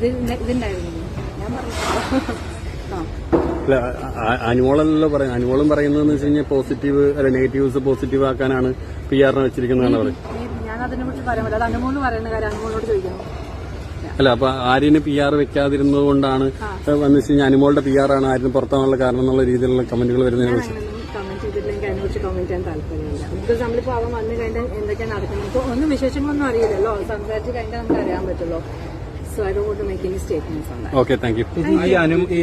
ഇത് ഇതുണ്ടായിരുന്നു. ഞാൻ പറഞ്ഞു അല്ല അനുമോളല്ലോ പറയുന്നത്. അനുമോളും പറയുന്നതെന്ന് വെച്ച് കഴിഞ്ഞാൽ പോസിറ്റീവ് അല്ല നെഗറ്റീവ്സ് പോസിറ്റീവ് ആക്കാനാണ് പി ആറിനെ വെച്ചിരിക്കുന്നതാണ് പറയുന്നത്. അല്ല അപ്പൊ ആര്യന് പി ആർ വെക്കാതിരുന്നത് കൊണ്ടാണ് വന്നു വെച്ച് കഴിഞ്ഞാൽ അനുമോളുടെ പി ആർ ആണ് ആര്യന് പുറത്താനുള്ള കാരണം എന്നുള്ള രീതിയിലുള്ള കമന്റുകൾ വരുന്നതിനെ കുറിച്ച് നമ്മളിപ്പോ അവൻ വന്നു കഴിഞ്ഞാൽ എന്തൊക്കെയാണ് നടക്കുന്നത്? ഒന്നും വിശേഷങ്ങളൊന്നും അറിയില്ലല്ലോ. സംസാരിച്ച് കഴിഞ്ഞാൽ നമുക്ക് അറിയാൻ പറ്റുള്ളൂ. So I don't make any statements ഉണ്ട് ഓക്കെ താങ്ക് യു ഈ അനു ഈ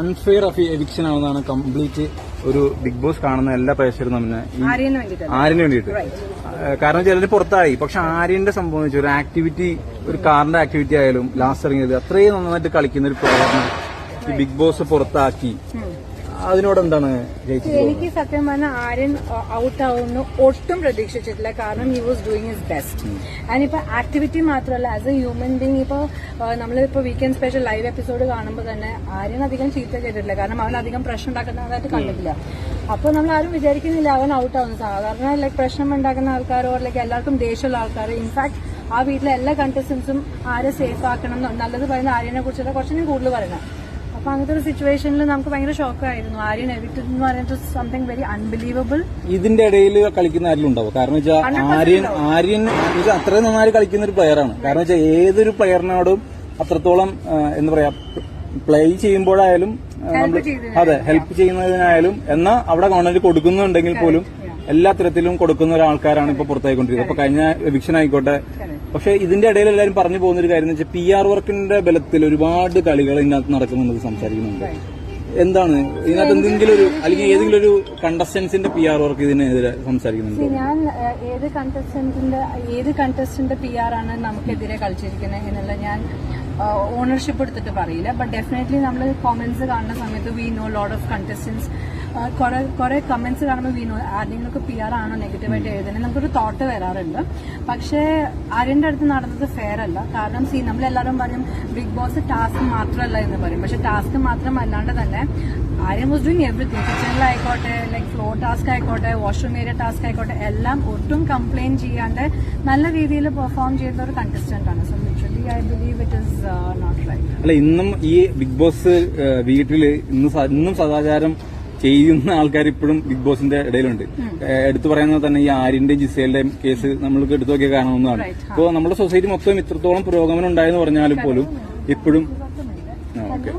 അൺഫെയർ ഓഫ് എവിക്ഷൻ ആവുന്നതാണ് കംപ്ലീറ്റ് ഒരു ബിഗ് ബോസ് കാണുന്ന എല്ലാ പ്രേക്ഷകരും തന്നെ ഈ ആര്യന് വേണ്ടിയിട്ടല്ല. ആര്യന് വേണ്ടിയിട്ട്. ഏഹ് കാരണം ചിലർ പുറത്തായി. പക്ഷെ ആര്യന്റെ വെച്ചാൽ ഒരു ആക്ടിവിറ്റി ഒരു കാറിന്റെ ആക്ടിവിറ്റി ആയാലും ലാസ്റ്റ് ഇറങ്ങിയത് അത്രയും നന്നായിട്ട് കളിക്കുന്ന ഒരു പ്ലെയറിനെ ഈ ബിഗ് ബോസ് പുറത്താക്കി. അതിനോട് എന്താണ് എനിക്ക് സത്യം പറഞ്ഞാൽ ആര്യൻ ഔട്ട് ആവുമെന്ന് ഒട്ടും പ്രതീക്ഷിച്ചിട്ടില്ല. കാരണം he was doing his best and ഇപ്പൊ ആക്ടിവിറ്റി മാത്രമല്ല ആസ് എ ഹ്യൂമൻ ബീങ് ഇപ്പൊ നമ്മളിപ്പോ വീക്കെൻഡ് സ്പെഷ്യൽ ലൈവ് എപ്പിസോഡ് കാണുമ്പോൾ തന്നെ ആര്യൻ അധികം ചീത്ത കേട്ടിട്ടില്ല കാരണം അവൻ അധികം പ്രശ്നം ഉണ്ടാക്കുന്നതായിട്ട് കണ്ടിട്ടില്ല. അപ്പൊ നമ്മൾ ആരും വിചാരിക്കുന്നില്ല അവൻ ഔട്ട് ആവുന്നു സാധാരണ ലൈക് പ്രശ്നം ഉണ്ടാക്കുന്ന ആൾക്കാരോ അല്ലെങ്കിൽ എല്ലാവർക്കും ദേഷ്യമുള്ള ആൾക്കാർ ഇൻഫാക്ട് ആ വീട്ടിലെ എല്ലാ കണ്ടസ്റ്റൻസും ആരെ സേഫ് ആക്കണം നല്ലത് പറയുന്ന ആര്യനെ കുറിച്ചുള്ള കുറച്ചും കൂടുതൽ പറയണം അപ്പൊ അങ്ങനത്തെ ഒരു സിറ്റുവേഷനിൽ നമുക്ക് ഭയങ്കര ഷോക്കായിരുന്നു ആര്യൻ എവിക്റ്റഡ് എന്ന് പറയുന്നത് സംതിങ് വെരി അൺബിലീവബിൾ ഇതിന്റെ ഇടയിൽ കളിക്കുന്ന ആരെങ്കിലും ഉണ്ടാവും കാരണം വെച്ചാൽ ആര്യൻ ആര്യൻ എന്ന് അത്രയും നന്നായി കളിക്കുന്ന ഒരു പ്ലെയറാണ് കാരണം വെച്ചാൽ ഏതൊരു പ്ലെയറിനോടും അത്രത്തോളം എന്ന് എന്താ പറയാ പ്ലേ ചെയ്യുമ്പോഴായാലും ആ, നമ്മൾ അതെ ഹെൽപ്പ് ചെയ്യുന്നതിനായാലും എന്നാൽ അവിടെ ഗവൺമെന്റ് കൊടുക്കുന്നുണ്ടെങ്കിൽ പോലും എല്ലാ തരത്തിലും കൊടുക്കുന്ന ഒരാൾക്കാരാണ് ഇപ്പൊ പുറത്തായിക്കൊണ്ടിരിക്കുന്നത്. അപ്പൊ കഴിഞ്ഞ എവിക്ഷൻ ആയിക്കോട്ടെ പക്ഷെ ഇതിന്റെ ഇടയിൽ എല്ലാവരും പറഞ്ഞു പോകുന്ന ഒരു കാര്യം എന്ന് വെച്ചാൽ പി ആർ വർക്കിന്റെ ബലത്തിൽ ഒരുപാട് കളികൾ ഇതിനകത്ത് നടക്കുന്നുണ്ട് സംസാരിക്കുന്നുണ്ട്. എന്താണ്? ഇതിനകത്ത് എന്തെങ്കിലും ഒരു അല്ലെങ്കിൽ ഏതെങ്കിലും ഒരു കണ്ടസ്റ്റൻസിന്റെ പി ആർ വർക്ക് ഇതിനെതിരെ സംസാരിക്കുന്നുണ്ട്. ഞാൻ ഏത് കണ്ടസ്റ്റന്റിന്റെ ഏത് കണ്ടസ്റ്റന്റ് പി ആർ ആണ് നമുക്കെതിരെ കളിച്ചിരിക്കുന്നത് എന്നുള്ള ഞാൻ ഓണർഷിപ്പ് എടുത്തിട്ട് പറയില്ല. ബട്ട് ഡെഫിനറ്റ്ലി നമ്മൾ കോമൻസ് കാണുന്ന സമയത്ത് we know load of contestants കുറെ കുറെ കമന്റ്സ് കാണുമ്പോൾ വീണു ആരെങ്കിലുമൊക്കെ പി ആർ ആണോ നെഗറ്റീവായിട്ട് എഴുതുന്നത് നമുക്കൊരു തോട്ട് വരാറുണ്ട്. പക്ഷേ ആര്യന്റെ അടുത്ത് നടന്നത് ഫെയർ അല്ല. കാരണം സി നമ്മളെല്ലാവരും പറയും ബിഗ് ബോസ് ടാസ്ക് മാത്രമല്ല എന്ന് പറയും. പക്ഷെ ടാസ്ക് മാത്രമല്ലാണ്ട് തന്നെ ആര്യൻ വാസ് ഡൂയിങ് എവറിഥിങ് കിച്ചണിലായിക്കോട്ടെ ലൈക് ഫ്ലോർ ടാസ്ക് ആയിക്കോട്ടെ വാഷ്റൂം ഏരിയ ടാസ്ക് ആയിക്കോട്ടെ എല്ലാം ഒട്ടും കംപ്ലയിൻ ചെയ്യാണ്ട് നല്ല രീതിയിൽ പെർഫോം ചെയ്യുന്ന ഒരു കണ്ടസ്റ്റന്റ് ആണ്. So literally I believe it is not right അല്ല ഇന്നും ഈ ബിഗ് ബോസ് വീട്ടിൽ വീട്ടിൽ ഇന്നും സദാചാരം ചെയ്യുന്ന ആൾക്കാർ ഇപ്പോഴും ബിഗ് ബോസിന്റെ ഇടയിലുണ്ട്. എടുത്തു പറയുന്നത് തന്നെ ഈ ആര്യന്റെയും ജിസേലിന്റെയും കേസ് നമ്മൾക്ക് എടുത്തു നോക്കിയാൽ കാണാവുന്നതാണ്. ഇപ്പോ നമ്മുടെ സൊസൈറ്റി മൊത്തം ഇത്രത്തോളം പുരോഗമനം ഉണ്ടായെന്ന് പറഞ്ഞാലും പോലും ഇപ്പോഴും ഓക്കെ.